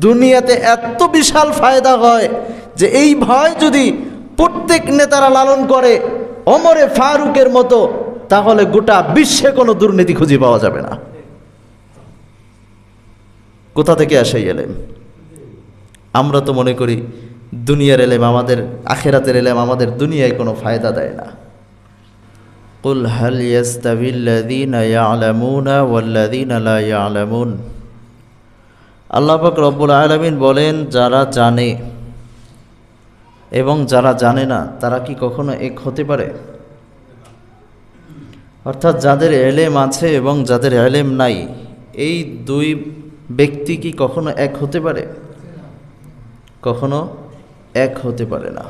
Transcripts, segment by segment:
দুনিয়াতে এত বিশাল ফায়দা হয় যে এই ভয় যদি প্রত্যেক নেতারা লালন করে অমরে ফারুকের মতো তাহলে গোটা বিশ্বে কোনো দুর্নীতি খুঁজে পাওয়া যাবে না কোথা থেকে আসে এই এলেম আমরা তো মনে করি দুনিয়ার এলেম আমাদের আখেরাতের এলেম আমাদের দুনিয়ায় কোনো ফায়দা দেয় না قل هل يستوي الذين يعلمون والذين لا يعلمون আল্লাহ পাক রব্বুল আলমিন বলেন, যারা জানে এবং যারা জানে না, তারা কি কখনো এক হতে পারে? অর্থাৎ যাদের এলেম আছে এবং যাদের এলেম নাই, এই দুই ব্যক্তি কি কখনো এক হতে পারে? কখনো এক হতে পারে না।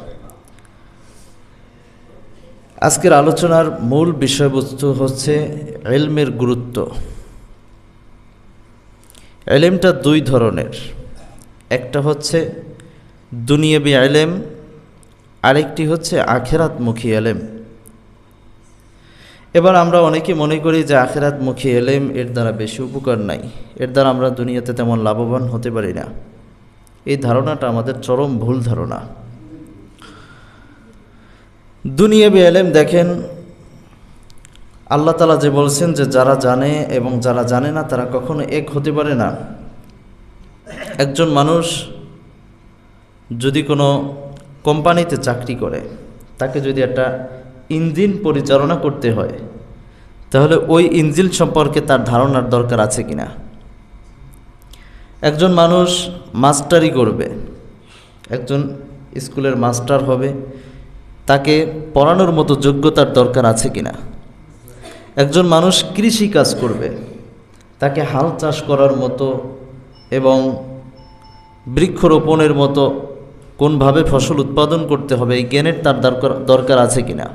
আজকের আলোচনার মূল বিষয়বস্তু হচ্ছে এলমের গুরুত্ব। এলেমটা দুই ধরনের। একটা হচ্ছে দুনিয়াবি এলেম, আরেকটি হচ্ছে আখেরাতমুখী এলেম। এবার আমরা অনেকে মনে করি যে আখেরাতমুখী এলেম এর দ্বারা বেশি উপকার নাই। এর দ্বারা আমরা দুনিয়াতে তেমন লাভবান হতে পারি না। এই ধারণাটা আমাদের চরম ভুল ধারণা। দুনিয়াবি এলেম দেখেন আল্লাহ তালা যে বলছেন যে যারা জানে এবং যারা জানে না, তারা কখনো এক হতে পারে না। একজন মানুষ যদি কোনো কোম্পানিতে চাকরি করে, তাকে যদি একটা ইঞ্জিন পরিচালনা করতে হয়, তাহলে ওই ইঞ্জিন সম্পর্কে তার ধারণার দরকার আছে কিনা? একজন মানুষ মাস্টারি করবে, একজন স্কুলের মাস্টার হবে, তাকে পড়ানোর মতো যোগ্যতার দরকার আছে কিনা? একজন মানুষ কৃষি কাজ করবে, তাকে হাল চাষ করার মতো এবং বৃক্ষরোপণের মতো কোনভাবে ফসল উৎপাদন করতে হবে, এই জ্ঞানের তার দরকার দরকার আছে কিনা?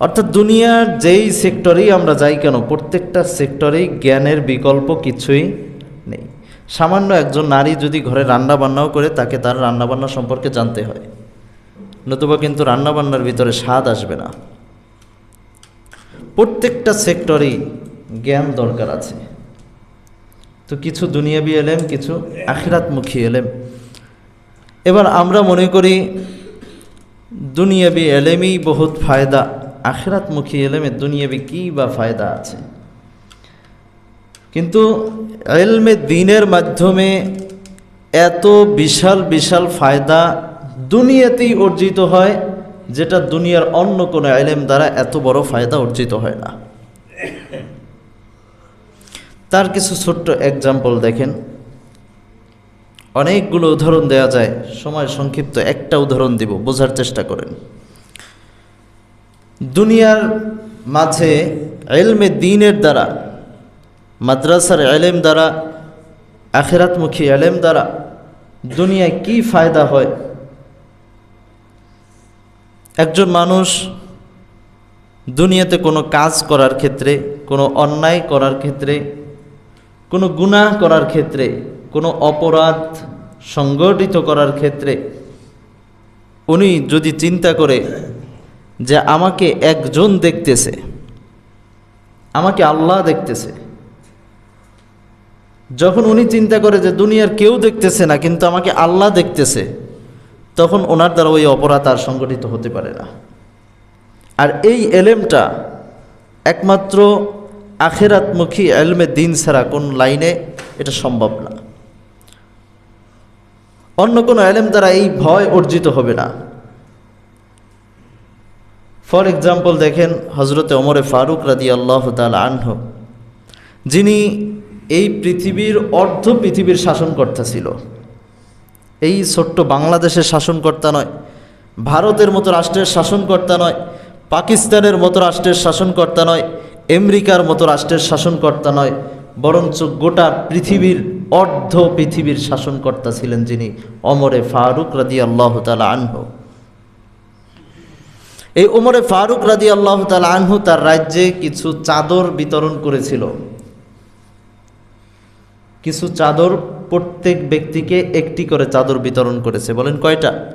অর্থাৎ দুনিয়ার যেই সেক্টরেই আমরা যাই কেন, প্রত্যেকটা সেক্টরেই জ্ঞানের বিকল্প কিছুই নেই। সামান্য একজন নারী যদি ঘরে রান্না বান্নাও করে, তাকে তার রান্নাবান্না সম্পর্কে জানতে হয়। নতুবা কিন্তু রান্নাবান্নার ভিতরে স্বাদ আসবে না। প্রত্যেকটা সেক্টরেই জ্ঞান দরকার আছে। তো কিছু দুনিয়াবি এলেম, কিছু আখিরাতমুখী এলেম। এবার আমরা মনে করি দুনিয়াবি এলেমই বহুত ফায়দা, আখিরাতমুখী এলেমে দুনিয়াবি কী বা ফায়দা আছে? কিন্তু এলমে দিনের মাধ্যমে এত বিশাল বিশাল ফায়দা দুনিয়াতেই অর্জিত হয় যেটা দুনিয়ার অন্য কোনো এলেম দ্বারা এত বড় ফায়দা অর্জিত হয় না। তার কিছু ছোট্ট এক্সাম্পল দেখেন। অনেকগুলো উদাহরণ দেওয়া যায়। সময় সংক্ষিপ্ত একটা উদাহরণ দিব, বোঝার চেষ্টা করেন। দুনিয়ার মাঝে এলমে দিনের দ্বারা, মাদ্রাসার এলেম দ্বারা, আখেরাতমুখী এলেম দ্বারা দুনিয়ায় কি ফায়দা হয়? একজন মানুষ দুনিয়াতে কোনো কাজ করার ক্ষেত্রে, কোনো অন্যায় করার ক্ষেত্রে, কোনো গুনাহ করার ক্ষেত্রে, কোনো অপরাধ সংগঠিত করার ক্ষেত্রে, উনি যদি চিন্তা করে যে আমাকে একজন দেখতেছে, আমাকে আল্লাহ দেখতেছে, যখন উনি চিন্তা করে যে দুনিয়ার কেউ দেখতেছে না, কিন্তু আমাকে আল্লাহ দেখতেছে তখন ওনার দ্বারা ওই অপরাধ আর সংগঠিত হতে পারে না। আর এই এলেমটা একমাত্র আখেরাতমুখী এলমে দিন ছাড়া কোন লাইনে এটা সম্ভব না। অন্য কোনো এলেম দ্বারা এই ভয় অর্জিত হবে না। ফর এক্সাম্পল দেখেন হজরতে অমরে ফারুক রাদি আল্লাহ তাল আনহ, যিনি এই পৃথিবীর অর্ধ পৃথিবীর শাসনকর্তা ছিল। এই ছোট্ট বাংলাদেশের শাসনকর্তা নয়, ভারতের মতো রাষ্ট্রের শাসনকর্তা নয়, পাকিস্তানের মতো রাষ্ট্রের শাসনকর্তা নয়, আমেরিকার মতো রাষ্ট্রের শাসনকর্তা নয়, বরঞ্চ গোটা পৃথিবীর অর্ধ পৃথিবীর শাসনকর্তা ছিলেন যিনি অমরে ফারুক রাদি আল্লাহ তালা আনহ। এই ওমরে ফারুক রাদি আল্লাহ তালা আনহু তার রাজ্যে কিছু চাদর বিতরণ করেছিল। কিছু চাদর প্রত্যেক ব্যক্তিকে একটি করে চাদর বিতরণ করেছে। বলেন কয়টা?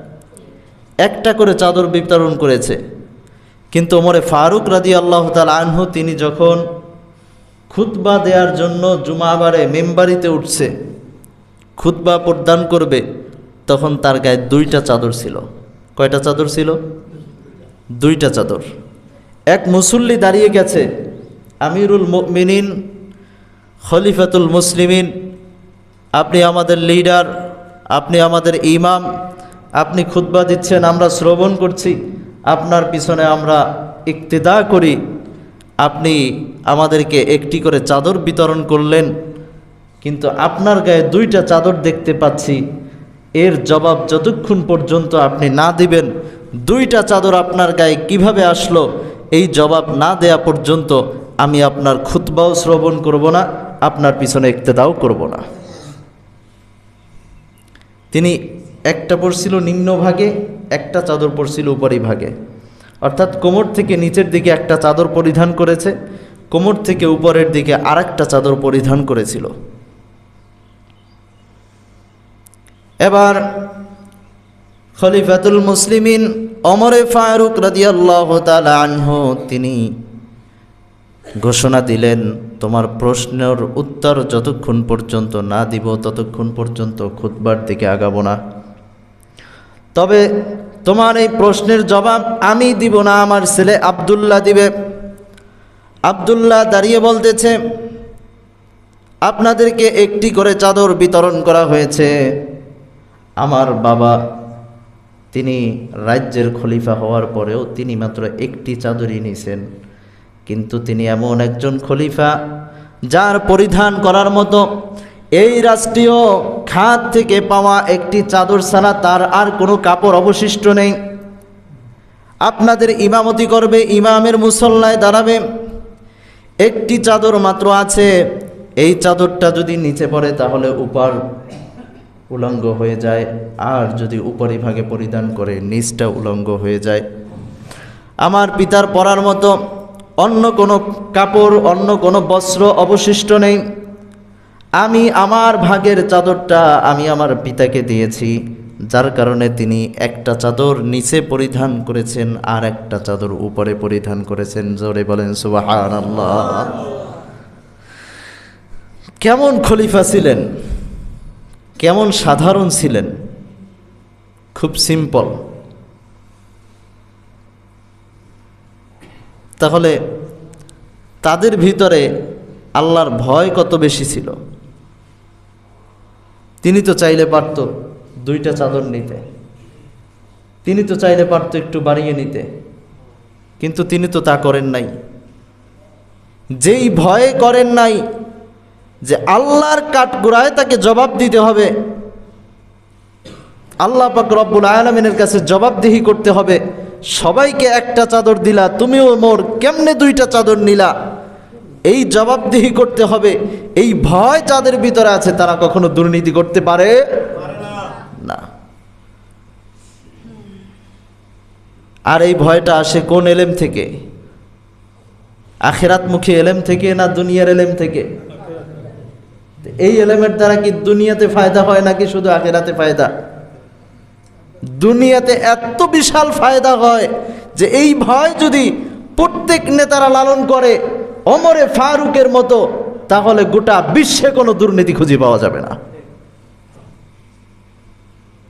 একটা করে চাদর বিতরণ করেছে। কিন্তু ওমরে ফারুক রাদি আল্লাহ তাল আনহু, তিনি যখন খুতবা দেওয়ার জন্য জুমাবারে মেম্বারিতে উঠছে, খুতবা প্রদান করবে, তখন তার গায়ে দুইটা চাদর ছিল। কয়টা চাদর ছিল? দুইটা চাদর। এক মুসল্লি দাঁড়িয়ে গেছে, আমিরুল মিনিন খলিফাতুল মুসলিমিন আপনি আমাদের লিডার আপনি আমাদের ইমাম আপনি খুতবা দিচ্ছেন, আমরা শ্রবণ করছি, আপনার পিছনে আমরা ইক্তেদা করি। আপনি আমাদেরকে একটি করে চাদর বিতরণ করলেন, কিন্তু আপনার গায়ে দুইটা চাদর দেখতে পাচ্ছি। এর জবাব যতক্ষণ পর্যন্ত আপনি না দিবেন, দুইটা চাদর আপনার গায়ে কীভাবে আসলো, এই জবাব না দেয়া পর্যন্ত আমি আপনার খুতবাও শ্রবণ করব না, আপনার পিছনে ইক্তেদাও করব না। তিনি একটা পড়ছিল নিম্নভাগে একটা চাদর পড়ছিল উপরি ভাগে। অর্থাৎ কোমর থেকে নিচের দিকে একটা চাদর পরিধান করেছে, কোমর থেকে উপরের দিকে আরেকটা চাদর পরিধান করেছিল। এবার খলিফাতুল মুসলিমিন অমরে তাআলা আনহু তিনি ঘোষণা দিলেন তোমার প্রশ্নের উত্তর যতক্ষণ পর্যন্ত না দিব, ততক্ষণ পর্যন্ত খুতবার দিকে আগাবো না। তবে তোমার এই প্রশ্নের জবাব আমি দিব না, আমার ছেলে আবদুল্লাহ দিবে। আবদুল্লাহ দাঁড়িয়ে বলতেছে, আপনাদেরকে একটি করে চাদর বিতরণ করা হয়েছে। আমার বাবা তিনি রাজ্যের খলিফা হওয়ার পরেও তিনি মাত্র একটি চাদরই নিছেন। কিন্তু তিনি এমন একজন খলিফা যার পরিধান করার মতো এই রাষ্ট্রীয় খাত থেকে পাওয়া একটি চাদর ছাড়া তার আর কোনো কাপড় অবশিষ্ট নেই। আপনাদের ইমামতি করবে, ইমামের মুসল্লায় দাঁড়াবে। একটি চাদর মাত্র আছে। এই চাদরটা যদি নিচে পড়ে তাহলে উপর উলঙ্গ হয়ে যায়, আর যদি উপরিভাগে পরিধান করে, নিচটা উলঙ্গ হয়ে যায়। আমার পিতার পড়ার মতো অন্য কোনো কাপড়, অন্য কোনো বস্ত্র অবশিষ্ট নেই। আমি আমার ভাগের চাদরটা আমি আমার পিতাকে দিয়েছি, যার কারণে তিনি একটা চাদর নিচে পরিধান করেছেন আর একটা চাদর উপরে পরিধান করেছেন। জোরে বলেন সুবাহান কেমন খলিফা ছিলেন? কেমন সাধারণ ছিলেন? খুব সিম্পল তাহলে তাদের ভিতরে আল্লাহর ভয় কত বেশি ছিল? তিনি তো চাইলে পারত দুইটা চাদর নিতে। তিনি তো চাইলে পারত একটু বাড়িয়ে নিতে। কিন্তু তিনি তো তা করেন নাই। যেই ভয় করেন নাই যে আল্লাহর কাঠগোড়ায় তাকে জবাব দিতে হবে, আল্লাহ পাক রব্বুল আলমিনের কাছে জবাবদিহি করতে হবে সবাইকে একটা চাদর দিলা, তুমিও মোর কেমনে দুইটা চাদর নিলা? এই জবাবদিহি করতে হবে। এই ভয় যাদের ভিতরে আছে, তারা কখনো দুর্নীতি করতে পারে? না। আর এই ভয়টা আসে কোন এলেম থেকে? আখেরাতমুখী এলেম থেকে না দুনিয়ার এলেম থেকে? এই এলেমের দ্বারা কি দুনিয়াতে ফায়দা হয় নাকি শুধু আখেরাতে ফায়দা? দুনিয়াতে এত বিশাল ফায়দা হয় যে এই ভয় যদি প্রত্যেক নেতারা লালন করে অমরে ফারুকের মতো, তাহলে গোটা বিশ্বে কোনো দুর্নীতি খুঁজে পাওয়া যাবে না।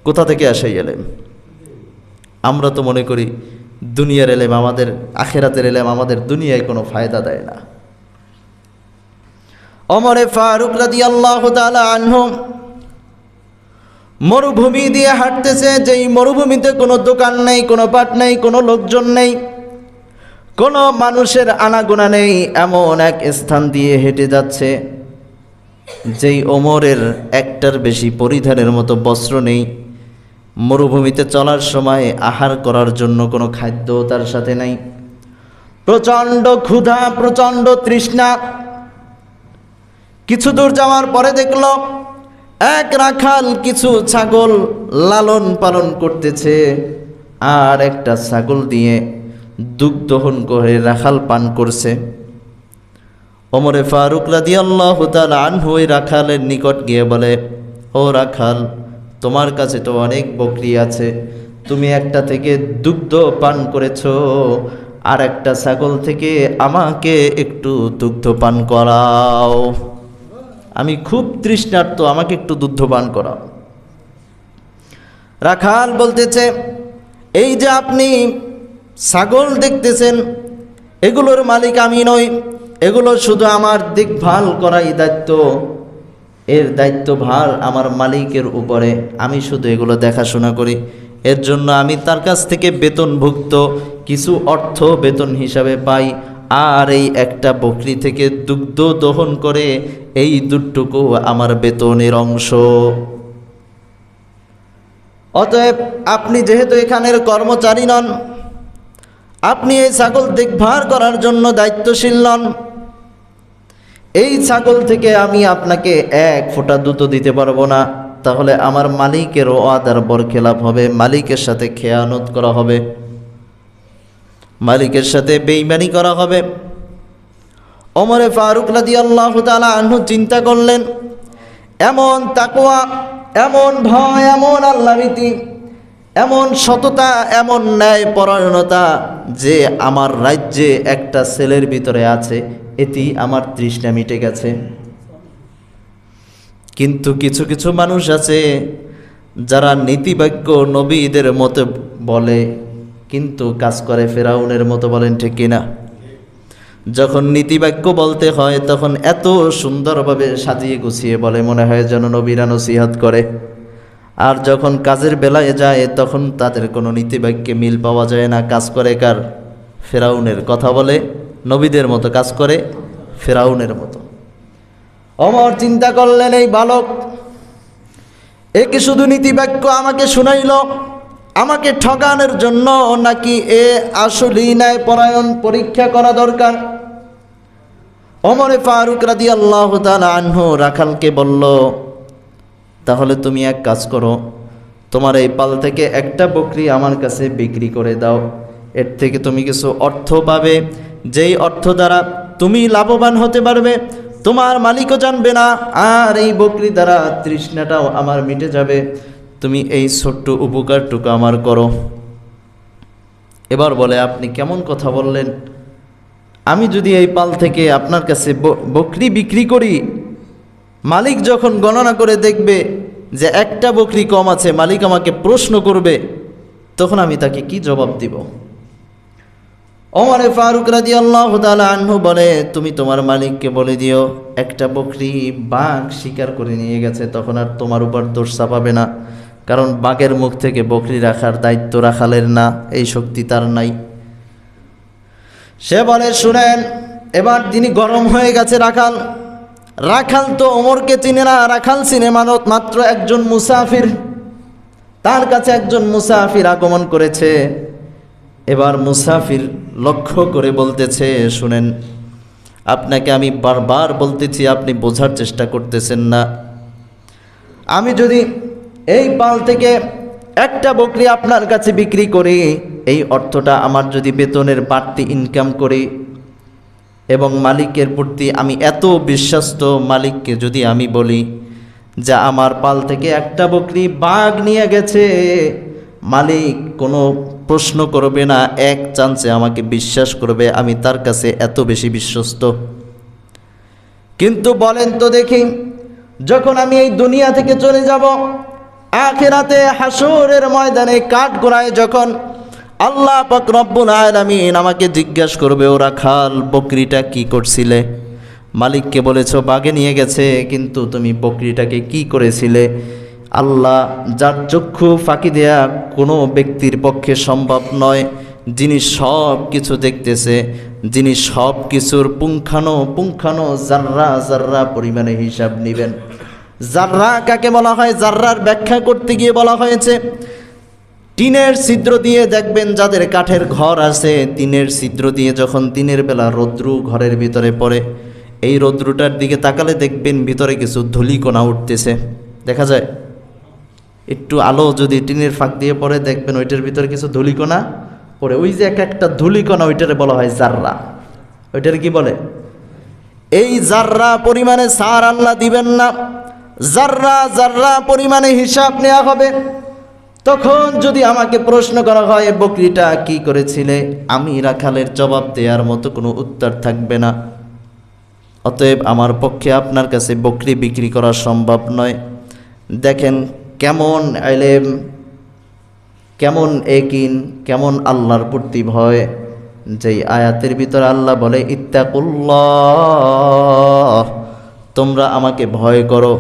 কোথা থেকে আসে এলেম? আমরা তো মনে করি দুনিয়ার এলেম আমাদের, আখেরাতের এলেম আমাদের দুনিয়ায় কোনো ফায়দা দেয় না। অমরে ফারুক রাদি আল্লাহ আনহম মরুভূমি দিয়ে হাঁটতেছে, যেই মরুভূমিতে কোনো দোকান নেই, কোনো পাট নেই, কোনো লোকজন নেই, কোনো মানুষের আনাগোনা নেই, এমন এক স্থান দিয়ে হেঁটে যাচ্ছে, যেই ওমরের একটার বেশি পরিধানের মতো বস্ত্র নেই। মরুভূমিতে চলার সময় আহার করার জন্য কোনো খাদ্য তার সাথে নাই। প্রচণ্ড ক্ষুধা, প্রচণ্ড তৃষ্ণা। কিছু দূর যাওয়ার পরে দেখল এক রাখাল কিছু ছাগল লালন পালন করতেছে, আর একটা ছাগল দিয়ে দুগ্ধ দহন করে রাখাল পান করছে। ওমরে ফারুক রাদি আল্লাহ আনহু ওই রাখালের নিকট গিয়ে বলে, ও রাখাল, তোমার কাছে তো অনেক বকরি আছে, তুমি একটা থেকে দুগ্ধ পান করেছ, আর একটা ছাগল থেকে আমাকে একটু দুগ্ধ পান করাও। আমি খুব তৃষ্ণার্ত, আমাকে একটু দুধ পান করাও। রাখাল বলতেছে, এই যে আপনি ছাগল দেখতেছেন, এগুলোর মালিক আমি নই, এগুলো শুধু আমার দেখভাল করাই দায়িত্ব। এর দায়িত্বভার আমার মালিকের উপরে, আমি শুধু এগুলো দেখাশোনা করি। এর জন্য আমি তার কাছ থেকে বেতনভুক্ত, কিছু অর্থ বেতন হিসাবে পাই, আর এই একটা বকরি থেকে দুগ্ধ দহন করে এই দুটুকু আমার বেতনের অংশ। অতএব আপনি যেহেতু এখানের কর্মচারী নন, আপনি এই ছাগল দেখভাল করার জন্য দায়িত্বশীল নন, এই ছাগল থেকে আমি আপনাকে এক ফোঁটা দুধ দিতে পারব না। তাহলে আমার মালিকেরও আদার বরখেলাপ হবে, মালিকের সাথে খেয়ানত করা হবে, মালিকের সাথে বেইমানি করা হবে। ওমরে ফারুক রাদি আল্লাহ আনহু চিন্তা করলেন, এমন তাকোয়া এমন ভয়, এমন আল্লাহীতি এমন সততা, এমন ন্যায় পরায়ণতা যে আমার রাজ্যে একটা ছেলের ভিতরে আছে এটি আমার তৃষ্ণা মিটে গেছে। কিন্তু কিছু কিছু মানুষ আছে যারা নীতিবাক্য নবীদের মতো বলে, কিন্তু কাজ করে ফেরাউনের মতো বলেন ঠিক কিনা? যখন নীতিবাক্য বলতে হয়, তখন এত সুন্দরভাবে সাজিয়ে গুছিয়ে বলে, মনে হয় যেন নবীরা নসিহাত করে। আর যখন কাজের বেলায় যায়, তখন তাদের কোনো নীতিবাক্যে মিল পাওয়া যায় না। কাজ করে কার? ফেরাউনের কথা বলে, নবীদের মতো কাজ করে ফেরাউনের মতো। অমর চিন্তা করলেন, এই বালক একে শুধু নীতিবাক্য আমাকে শুনাইল? আমাকে ঠকানোর জন্য নাকি এ আসলেই ন্যায় পরায়ণ পরীক্ষা করা দরকার? অমরে ফারুক রাদি আল্লাহ আনহু রাখালকে বলল, তাহলে তুমি এক কাজ করো, তোমার এই পাল থেকে একটা বকরি আমার কাছে বিক্রি করে দাও। এর থেকে তুমি কিছু অর্থ পাবে। যেই অর্থ দ্বারা তুমি লাভবান হতে পারবে, তোমার মালিকও জানবে না। আর এই বকরি দ্বারা তৃষ্ণাটাও আমার মিটে যাবে। তুমি এই ছোট্ট উপকারটুকু আমার করো। এবার বলে, আপনি কেমন কথা বললেন? আমি যদি এই পাল থেকে আপনার কাছে বকরি বিক্রি করি, মালিক যখন গণনা করে দেখবে যে একটা বকরি কম আছে, মালিক আমাকে প্রশ্ন করবে, তখন আমি তাকে কি জবাব দিব? ওমরে ফারুক রাজি আল্লাহ আনহু বলে, তুমি তোমার মালিককে বলে দিও, একটা বকরি বাঘ শিকার করে নিয়ে গেছে, তখন আর তোমার উপর দোষ চাপাবে না। কারণ বাঘের মুখ থেকে বকরি রাখার দায়িত্ব রাখালের না, এই শক্তি তার নাই। সে বলে, শুনেন, এবার তিনি গরম হয়ে গেছে রাখাল রাখাল তো ওমরকে চিনে না, রাখাল চিনে মানত মাত্র একজন মুসাফির। তার কাছে একজন মুসাফির আগমন করেছে। এবার মুসাফির লক্ষ্য করে বলতেছে, শুনেন, আপনাকে আমি বারবার বলতেছি, আপনি বোঝার চেষ্টা করতেছেন না। আমি যদি এই পাল থেকে একটা বকরি আপনার কাছে বিক্রি করি, এই অর্থটা আমার যদি বেতনের বাড়তি ইনকাম করি এবং মালিকের প্রতি আমি এত বিশ্বস্ত মালিককে যদি আমি বলি যে আমার পাল থেকে একটা বকরি বাঘ নিয়ে গেছে, মালিক কোনো প্রশ্ন করবে না, এক চান্সে আমাকে বিশ্বাস করবে, আমি তার কাছে এত বেশি বিশ্বস্ত। কিন্তু বলেন তো দেখি, যখন আমি এই দুনিয়া থেকে চলে যাব আখেরাতে হাসুরের ময়দানে কাঠ গোড়ায় যখন আল্লাহ পাক রব্বুল আলামিন আমাকে জিজ্ঞাসা করবে, ওরা খাল বকরিটা কি করছিলে? মালিককে বলেছ, বাগে নিয়ে গেছে, কিন্তু তুমি বকরিটাকে কি করেছিলে? আল্লাহ, যার চক্ষু ফাঁকি দেয়া কোনো ব্যক্তির পক্ষে সম্ভব নয়। যিনি সব কিছু দেখতেছে, যিনি সব কিছুর পুঙ্খানো পুঙ্খানো জাররা জাররা পরিমাণে হিসাব নেবেন। জাররা কাকে বলা হয় জাররার ব্যাখ্যা করতে গিয়ে বলা হয়েছে, টিনের ছিদ্র দিয়ে দেখবেন যাদের কাঠের ঘর আছে, টিনের ছিদ্র দিয়ে যখন দিনের বেলা রৌদ্রু ঘরের ভিতরে পড়ে, এই রৌদ্রুটার দিকে তাকালে দেখবেন ভিতরে কিছু ধুলিকণা উঠতেছে। দেখা যায়, একটু আলো যদি টিনের ফাঁক দিয়ে পড়ে, দেখবেন ওইটার ভিতরে কিছু ধুলিকণা পড়ে। ওই যে এক একটা ধুলিকণা ওইটারে বলা হয় জাররা ওইটার কি বলে? এই জাররা পরিমাণে সার আল্লাহ দিবেন না জাররা জাররা পরিমাণে হিসাব নেওয়া হবে, তখন যদি আমাকে প্রশ্ন করা হয় বকরিটা কি করেছিলে? আমি রাখালের জবাব দেওয়ার মতো কোনো উত্তর থাকবে না। অতএব আমার পক্ষে আপনার কাছে বকরি বিক্রি করা সম্ভব নয়। দেখেন কেমন এলেম কেমন একিন, কেমন আল্লাহর প্রতি ভয়। যেই আয়াতের ভিতরে আল্লাহ বলে, ইত্তাকুল্লাহ, তোমরা আমাকে ভয় করো।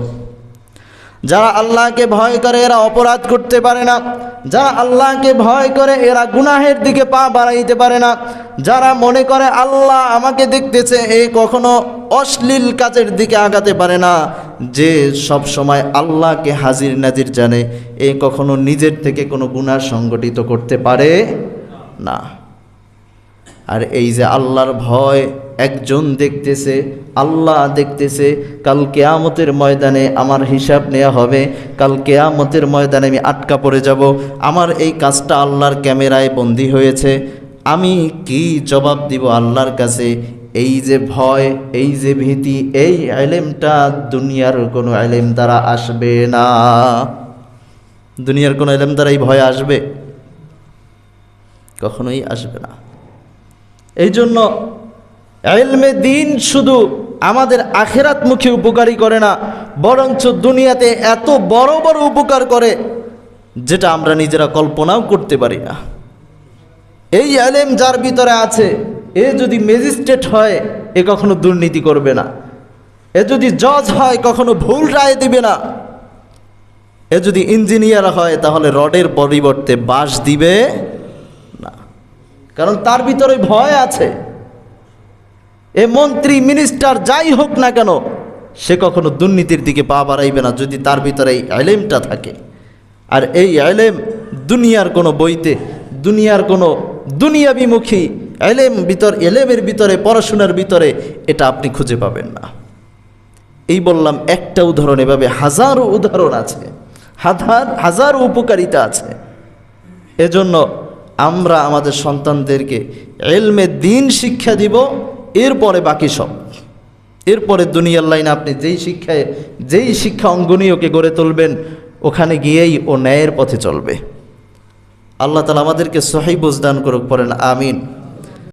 যারা আল্লাহকে ভয় করে এরা অপরাধ করতে পারে না। যারা আল্লাহকে ভয় করে এরা গুনাহের দিকে পা বাড়াইতে পারে না। যারা মনে করে আল্লাহ আমাকে দেখতেছে, এ কখনো অশ্লীল কাজের দিকে আগাতে পারে না। যে সব সময় আল্লাহকে হাজির নাজির জানে, এ কখনো নিজের থেকে কোনো গুনাহ সংগঠিত করতে পারে না। আর এই যে আল্লাহর ভয় একজন দেখতেছে, আল্লাহ দেখতেছে, কাল কেয়ামতের ময়দানে আমার হিসাব নেওয়া হবে, কাল কেয়ামতের ময়দানে আমি আটকা পড়ে যাব, আমার এই কাজটা আল্লাহর ক্যামেরায় বন্দি হয়েছে, আমি কি জবাব দিব আল্লাহর কাছে? এই যে ভয়, এই যে ভীতি, এই আলেমটা দুনিয়ার কোনো আলেম দ্বারা আসবে না। দুনিয়ার কোনো আলেম দ্বারা এই ভয় আসবে? কখনোই আসবে না। এই জন্য এলমে দিন শুধু আমাদের আখেরাতমুখী উপকারী করে না, বরঞ্চ দুনিয়াতে এত বড় বড় উপকার করে যেটা আমরা নিজেরা কল্পনাও করতে পারি না। এই এলেম যার ভিতরে আছে, এ যদি ম্যাজিস্ট্রেট হয়, এ কখনো দুর্নীতি করবে না। এ যদি জজ হয়, কখনো ভুল রায় দিবে না। এ যদি ইঞ্জিনিয়ার হয়, তাহলে রডের পরিবর্তে বাঁশ দিবে না। কারণ তার ভিতরে ভয় আছে। এ মন্ত্রী মিনিস্টার যাই হোক না কেন, সে কখনো দুর্নীতির দিকে পা বাড়াইবে না যদি তার ভিতরে এই আইলেমটা থাকে। আর এই আইলেম দুনিয়ার কোনো বইতে, দুনিয়ার কোনো দুনিয়াবিমুখী এলেম ভিতর, এলেমের ভিতরে, পড়াশোনার ভিতরে এটা আপনি খুঁজে পাবেন না। এই বললাম একটা উদাহরণ, এভাবে হাজারো উদাহরণ আছে, হাজার, হাজারো উপকারিতা আছে। এজন্য আমরা আমাদের সন্তানদেরকে এলমে দিন শিক্ষা দিব এরপরে বাকি সব। এরপরে দুনিয়ার লাইনে আপনি যেই শিক্ষায়, যেই শিক্ষা অঙ্গনীয়কে গড়ে তুলবেন, ওখানে গিয়েই ও ন্যায়ের পথে চলবে। আল্লাহ তালা আমাদেরকে সহি বুঝদান করুক, পড়েন আমিন।